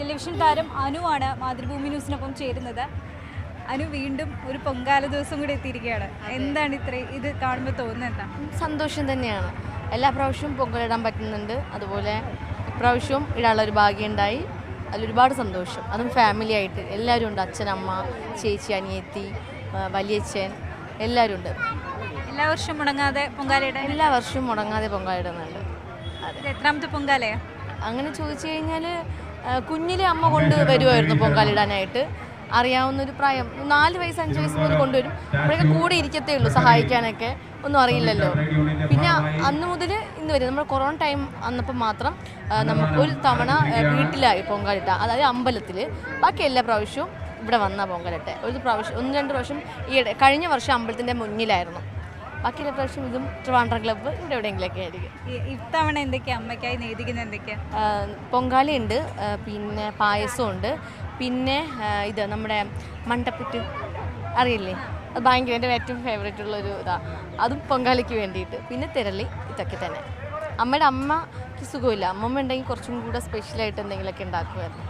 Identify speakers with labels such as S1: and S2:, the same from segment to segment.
S1: Television താരം അനുവാണ് മാതൃഭൂമി ന്യൂസിനൊപ്പം ചേരുന്നത്. അനു വീണ്ടും ഒരു പൊങ്കാല ദിവസം കൂടി എത്തിയിരിക്കുകയാണ്. എന്താണ് ഇത്ര ഇത് കാണുമ്പോൾ തോന്നുന്നത് എന്താ?
S2: സന്തോഷം തന്നെയാണ്. എല്ലാ പ്രാവശ്യവും പൊങ്കലിടാൻ പറ്റുന്നുണ്ട്. അതുപോലെ ഇപ്രാവശ്യവും ഇടാനുള്ള ഒരു ഭാഗ്യമുണ്ടായി അതിലൊരുപാട് സന്തോഷം. അതും ഫാമിലി ആയിട്ട്. എല്ലാവരും ഉണ്ട്. അച്ഛനമ്മ ചേച്ചി അനിയത്തി വലിയച്ഛൻ എല്ലാവരും ഉണ്ട്.
S1: എല്ലാ വർഷവും മുടങ്ങാതെ പൊങ്കാലയുടെ
S2: എല്ലാ വർഷവും മുടങ്ങാതെ പൊങ്കാലിടുന്നുണ്ട്
S1: അതെ എത്രാമത്തെ പൊങ്കാലയാ?
S2: അങ്ങനെ ചോദിച്ചു കഴിഞ്ഞാൽ കുഞ്ഞിലെ അമ്മ കൊണ്ട് വരുമായിരുന്നു പൊങ്കാലിടാനായിട്ട് അറിയാവുന്ന ഒരു പ്രായം. നാല് വയസ്സ് അഞ്ച് വയസ്സ് മുതൽ കൊണ്ടുവരും. അപ്പോഴൊക്കെ കൂടെ ഇരിക്കത്തേ ഉള്ളൂ സഹായിക്കാനൊക്കെ. ഒന്നും അറിയില്ലല്ലോ. പിന്നെ അന്ന് മുതൽ ഇന്ന് വരെ നമ്മൾ കൊറോണ ടൈം അന്നപ്പം മാത്രം നമുക്ക് ഒരു തവണ വീട്ടിലായി പൊങ്കാലിട്ട അതായത് അമ്പലത്തിൽ ബാക്കി എല്ലാ പ്രാവശ്യവും ഇവിടെ വന്ന പൊങ്കലിട്ടെ. ഒരു പ്രാവശ്യം ഒന്ന് രണ്ട് പ്രാവശ്യം ഈ കഴിഞ്ഞ വർഷം അമ്പലത്തിന്റെ മുന്നിലായിരുന്നു. ബാക്കി എല്ലാ പ്രാവശ്യം ഇതും ട്രിവാൻഡ്രം ക്ലബ്ബ് ഇവിടെ എവിടെയെങ്കിലൊക്കെ ആയിരിക്കും.
S1: ഇത്തവണ എന്തൊക്കെയാ? അമ്മയ്ക്കായി നേടിക്കുന്നത് എന്തൊക്കെയാ?
S2: പൊങ്കാലി ഉണ്ട് പിന്നെ പായസമുണ്ട് പിന്നെ ഇത് നമ്മുടെ മണ്ടപ്പുറ്റ് അറിയില്ലേ? അത് ഭയങ്കര എന്റെ ഏറ്റവും ഫേവറേറ്റ് ഉള്ളൊരു ഇതാണ് അതും പൊങ്കാലിക്ക് വേണ്ടിയിട്ട്. പിന്നെ തിരളി ഇതൊക്കെ തന്നെ. അമ്മയുടെ അമ്മയ്ക്ക് സുഖമില്ല. അമ്മമ്മ ഉണ്ടെങ്കിൽ കുറച്ചും കൂടെ സ്പെഷ്യലായിട്ട് എന്തെങ്കിലുമൊക്കെ ഉണ്ടാക്കുമായിരുന്നു.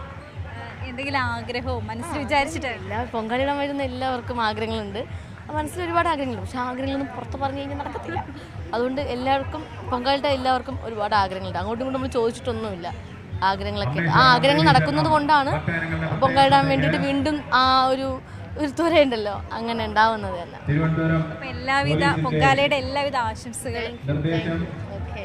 S1: എന്തെങ്കിലും ആഗ്രഹവും മനസ്സിൽ
S2: വിചാരിച്ചിട്ടില്ല പൊങ്കാലിടാൻ വരുന്ന എല്ലാവർക്കും ആഗ്രഹങ്ങളുണ്ട്. മനസ്സിൽ ഒരുപാട് ആഗ്രഹങ്ങളുണ്ട്. പക്ഷേ ആഗ്രഹങ്ങളൊന്നും പുറത്ത് പറഞ്ഞു കഴിഞ്ഞാൽ നടക്കത്തില്ല. അതുകൊണ്ട് എല്ലാവർക്കും പൊങ്കാലിട്ട എല്ലാവർക്കും ഒരുപാട് ആഗ്രഹങ്ങളുണ്ട്. അങ്ങോട്ടും ഇങ്ങോട്ടും നമ്മൾ ചോദിച്ചിട്ടൊന്നുമില്ല. ആഗ്രഹങ്ങളൊക്കെ. ആ ആഗ്രഹങ്ങൾ നടക്കുന്നത് കൊണ്ടാണ് പൊങ്കാലിടാൻ വേണ്ടിയിട്ട് വീണ്ടും ആ ഒരു ഒരു തുരയുണ്ടല്ലോ അങ്ങനെ ഉണ്ടാവുന്നത് തന്നെ.
S1: അപ്പൊ എല്ലാവിധ പൊങ്കാലയുടെ എല്ലാവിധ ആശംസകളും.
S2: ഓക്കെ